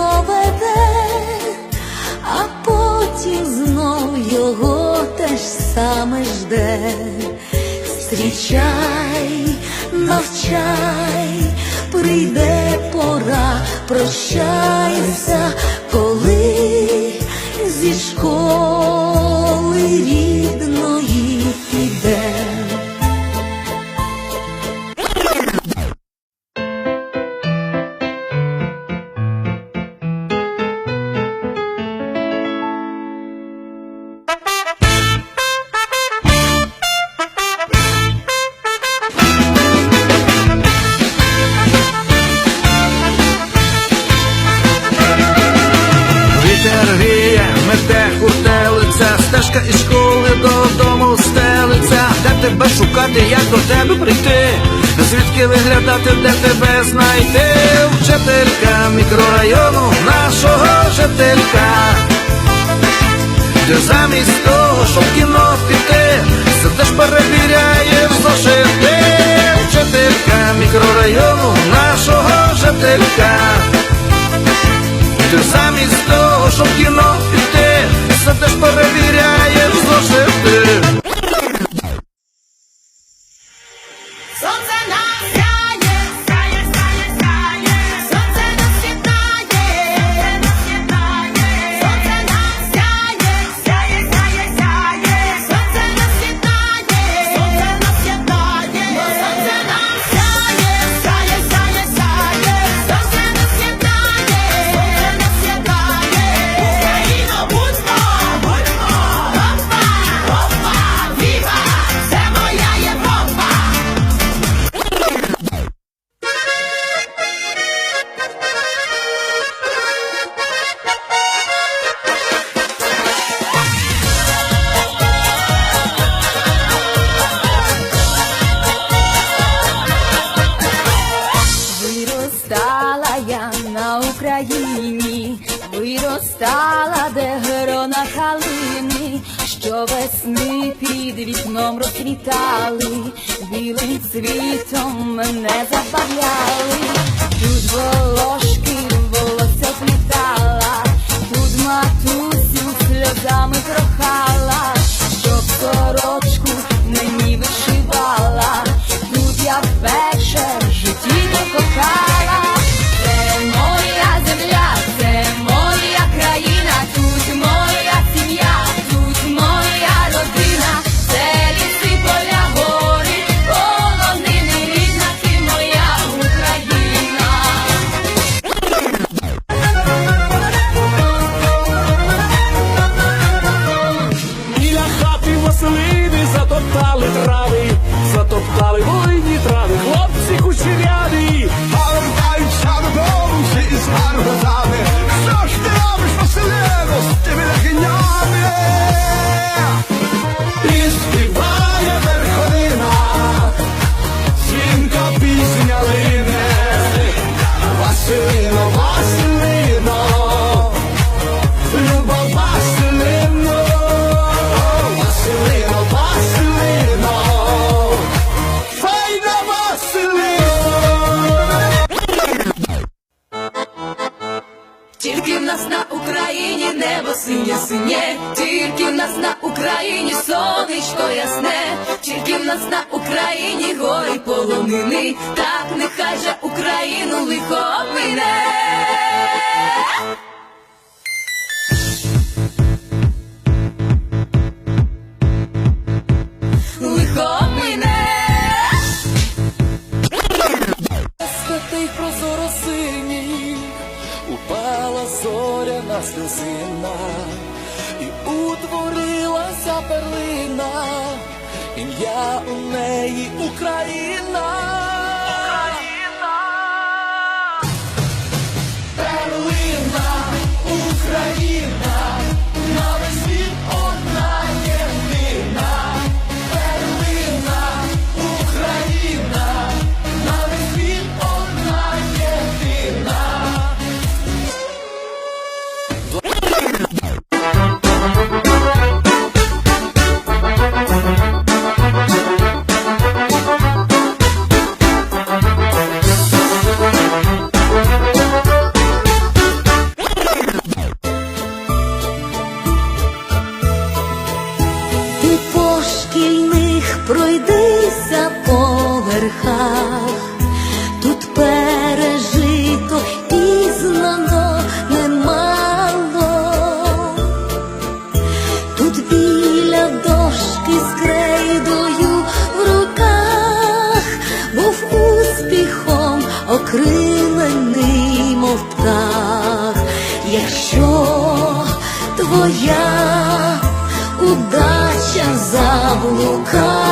проведе, а потім знов його те ж саме жде. Зустрічай, навчай, прийде пора, прощайся, хуртелиця, із школи додому стелиться, де тебе шукати, як до тебе прийти, звідки виглядати, де тебе знайти, вчителька мікрорайону нашого жителька, де замість того, щоб в кіно піти, сидиш перевіряєш зошити, вчителька мікрорайону нашого жителька. Ти замість того, щоб в кіно піти, сидиш перевіряєш Україні, виростала, де грона калини, що весни під вікном розквітали, білим цвітом мене забавляли, затоптали воїні трави, хлопці кучеряві, тільки в нас на Україні сонечко ясне, тільки в нас на Україні гори полонини, так нехай же Україну лихо мине. Лихо мине. Святий прозоро синій, упала зоряна сльозина, і утворилася перлина, ім'я у неї Україна. Верхах, тут пережито і знано немало. Тут біля дошки з крейдою в руках був успіхом окрилений, мов птах. Якщо твоя удача заблукає,